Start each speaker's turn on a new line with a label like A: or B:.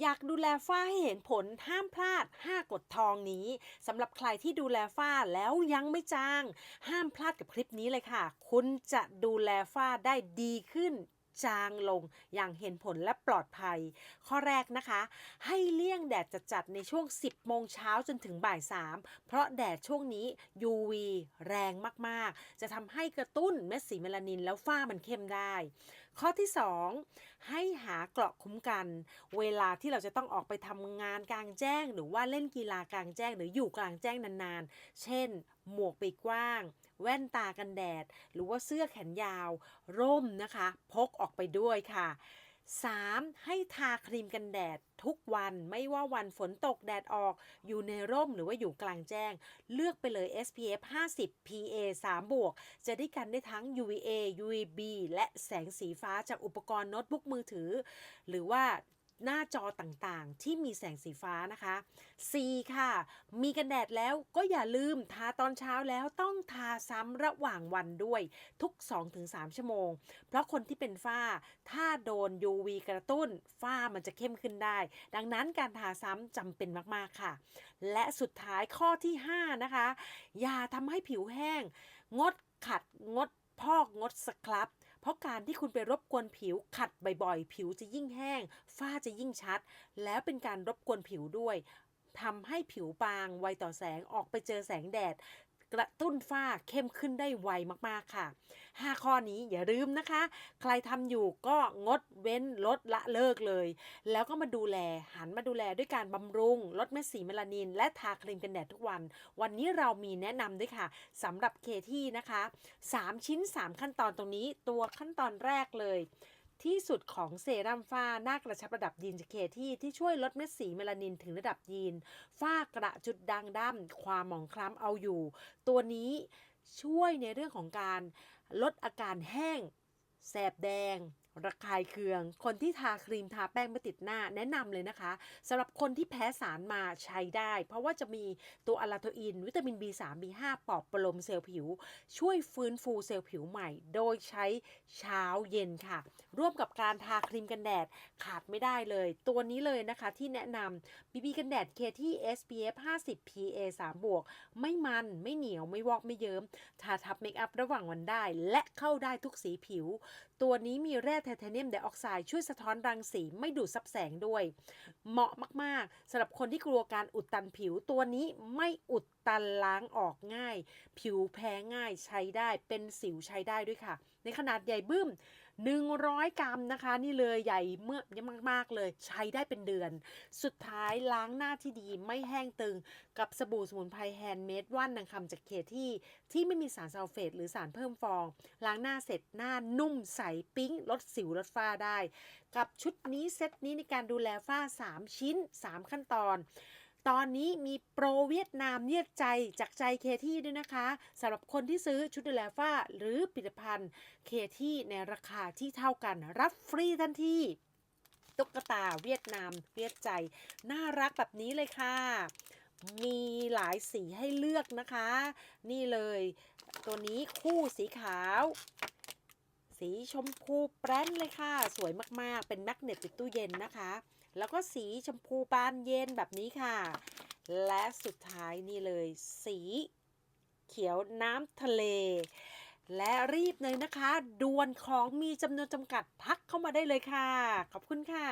A: อยากดูแลฝ้าให้เห็นผลห้ามพลาด 5 กฎทองนี้สำหรับใครที่ดูแลฝ้าแล้วยังไม่จาง ห้ามพลาดกับคลิปนี้เลยค่ะ คุณจะดูแลฝ้าได้ดีขึ้นจางลงอย่างเห็นผลและปลอดภัย ข้อแรกนะคะ ให้เลี่ยงแดดจัดๆในช่วง 10 โมงเช้าจนถึงบ่าย 3 เพราะแดดช่วงนี้ UV แรงมากๆ จะทำให้กระตุ้นเม็ดสีเมลานินแล้วฝ้ามันเข้มได้ข้อที่ 2 ให้หาเกราะคุ้มกัน เวลาที่เราจะต้องออกไปทำงานกลางแจ้ง หรือว่าเล่นกีฬากลางแจ้ง หรืออยู่กลางแจ้งนานๆ เช่น หมวกปีกกว้าง แว่นตากันแดด หรือว่าเสื้อแขนยาว ร่มนะคะ พกออกไปด้วยค่ะ 3. ให้ทาครีมกันแดดทุกวันไม่ว่าวันฝนตกแดดออกอยู่ในร่มหรือว่าอยู่กลางแจ้ง เลือกไปเลย SPF 50 PA 3บวกจะได้กันได้ทั้ง UVA UVB และแสงสีฟ้าจากอุปกรณ์โน้ตบุ๊กมือถือ หรือว่า หน้าจอต่างๆ ที่มีแสงสีฟ้านะคะ C ค่ะ มีกันแดดแล้วก็อย่าลืมทาตอนเช้าแล้วต้องทาซ้ำระหว่างวันด้วยทุก 2-3 ชั่วโมง เพราะคนที่เป็นฝ้า ถ้าโดน UV กระตุ้น ฝ้ามันจะเข้มขึ้นได้ ดังนั้นการทาซ้ำจำเป็นมาก ๆ ค่ะ และสุดท้ายข้อที่ 5 นะคะ อย่าทำให้ผิวแห้ง งดขัดงดพอกงดสครับ เพราะการที่คุณไปรบกวนผิวขัดบ่อยๆ ผิวจะยิ่งแห้ง ฝ้าจะยิ่งชัด แล้วเป็นการรบกวนผิวด้วยทำให้ผิวบางไวต่อแสงออกไปเจอแสงแดด กระตุ้นฝ้าเข้มขึ้นได้ไวมากๆค่ะ 5 ข้อนี้อย่าลืมนะคะ ใครทำอยู่ก็งดเว้นลดละเลิกเลย แล้วก็มาดูแลหันมาดูแลด้วยการบำรุง ลดเม็ดสีเมลานิน และทาครีมกันแดดทุกวัน วันนี้เรามีแนะนำด้วยค่ะสำหรับเคที่นะคะ 3 ชิ้น 3 ขั้นตอนตรงนี้ตัวขั้นตอนแรกเลย ที่สุดของเซรั่มฝ้าหน้ากระชับระดับยีนเคที่ที่ช่วยลดเม็ดสีเมลานินถึงระดับยีน ฝ้ากระจุดด่างดำความหมองคล้ำเอาอยู่ ตัวนี้ช่วยในเรื่องของการลดอาการแห้ง แสบแดง ระคายเคือง คนที่ทาครีมทาแป้งไม่ติดหน้าแนะนำเลยนะคะสำหรับคนที่แพ้สารมาใช้ได้ เพราะว่าจะมีตัวอะลาโทอิน วิตามิน B3 B5 ปอบประโลมเซลล์ผิว ช่วยฟื้นฟูเซลล์ผิวใหม่ โดยใช้เช้าเย็นค่ะ ร่วมกับการทาครีมกันแดดขาดไม่ได้เลย ตัวนี้เลยนะคะที่แนะนำ BB กันแดดเคที่ SPF 50 PA 3บวกไม่มันไม่เหนียวไม่วอกไม่เยิ้มทาทับเมคอัพระหว่างวันได้ และเข้าได้ทุกสีผิว ตัวนี้มีแร่ไทเทเนียมไดออกไซด์ช่วยสะท้อนรังสีไม่ดูดซับแสงด้วย เหมาะมากๆสำหรับคนที่กลัวการอุดตันผิวตัวนี้ไม่อุดตันล้างออกง่าย ผิวแพ้ง่ายใช้ได้เป็นสิวใช้ได้ด้วยค่ะ ในขนาดใหญ่บึ้ม100 กรัมนะคะ นี่เลยใหญ่เมื่อยมากๆเลย ใช้ได้เป็นเดือน สุดท้ายล้างหน้าที่ดีไม่แห้งตึง กับสบู่สมุนไพรแฮนด์เมดว่านนางคำจากเคที่ ที่ไม่มีสารซัลเฟตหรือสารเพิ่มฟอง ล้างหน้าเสร็จหน้านุ่มใสปิ๊งลดสิวลดฝ้าได้ กับชุดนี้เซตนี้ในการดูแลฝ้า 3 ชิ้น 3 ขั้นตอน ตอนนี้มีโปรเวียดนามเนียดใจจากใจเคที่ด้วยนะคะสำหรับคนที่ซื้อชุดดูแลฝ้าหรือผลิตภัณฑ์เคที่ในราคาที่เท่ากันรับฟรีทันทีตุ๊กตาเวียดนามเวียดใจ น่ารักแบบนี้เลยค่ะ มีหลายสีให้เลือกนะคะ นี่เลย ตัวนี้คู่สีขาว สีชมพูแปรนเลยค่ะ สวยมากๆ เป็นแมกเนตติดตู้เย็นนะคะ แล้วก็สีชมพูบานเย็นแบบนี้ค่ะ และสุดท้ายนี่เลย สีเขียวน้ำทะเล และรีบเลยนะคะดวนของมีจำนวนจำกัดทักเข้ามาได้เลยค่ะ ขอบคุณค่ะ